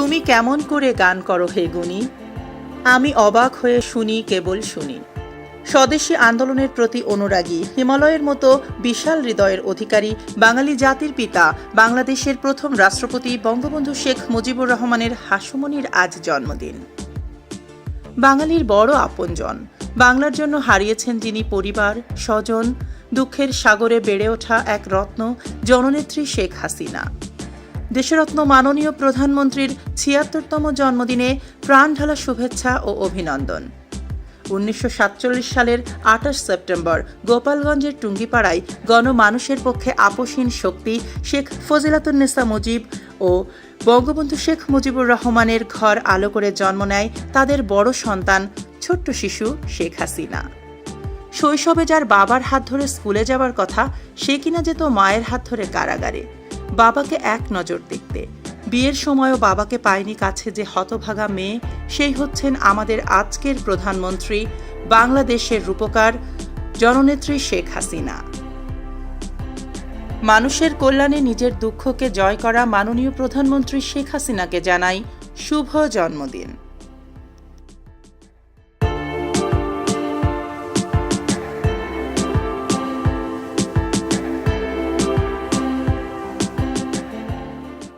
তুমি কেমন করে গান করো হে গুণী? আমি অবাক হয়ে শুনি, কেবল শুনি। স্বদেশী আন্দোলনের প্রতি অনুরাগী, হিমালয়ের মতো বিশাল হৃদয়ের অধিকারী, বাঙালি জাতির পিতা, বাংলাদেশের প্রথম রাষ্ট্রপতি বঙ্গবন্ধু শেখ মুজিবুর রহমানের হাসুমনির আজ জন্মদিন। বাঙালির বড় আপনজন। বাংলার জন্য হারিয়েছেন যিনি পরিবার, স্বজন, দুঃখের সাগরে বেড়ে ওঠা এক রত্ন, জননেত্রী শেখ হাসিনা। দেশরত্ন মাননীয় প্রধানমন্ত্রীর ছিয়াত্তরতম জন্মদিনে প্রাণ ঢালা শুভেচ্ছা ও অভিনন্দন। উনিশশো সাতচল্লিশ সালের আঠাশ সেপ্টেম্বর গোপালগঞ্জের টুঙ্গিপাড়ায় গণমানুষের পক্ষে আপোষহীন শক্তি শেখ ফজিলাতুন্নেসা মুজিব ও বঙ্গবন্ধু শেখ মুজিবুর রহমানের ঘর আলো করে জন্ম নেয় তাদের বড় সন্তান ছোট্ট শিশু শেখ হাসিনা। শৈশবে যার বাবার হাত ধরে স্কুলে যাওয়ার কথা, সে কিনা যেত মায়ের হাত ধরে কারাগারে। বাবাকে এক নজর দেখতে। বিয়ের সময়ও বাবাকে পায়নি কাছে যে হতভাগা মেয়ে, সেই হচ্ছেন আমাদের আজকের প্রধানমন্ত্রী, বাংলাদেশের রূপকার, জননেত্রী শেখ হাসিনা। মানুষের কল্যাণে নিজের দুঃখকে জয় করা মাননীয় প্রধানমন্ত্রী শেখ হাসিনাকে জানাই শুভ জন্মদিন।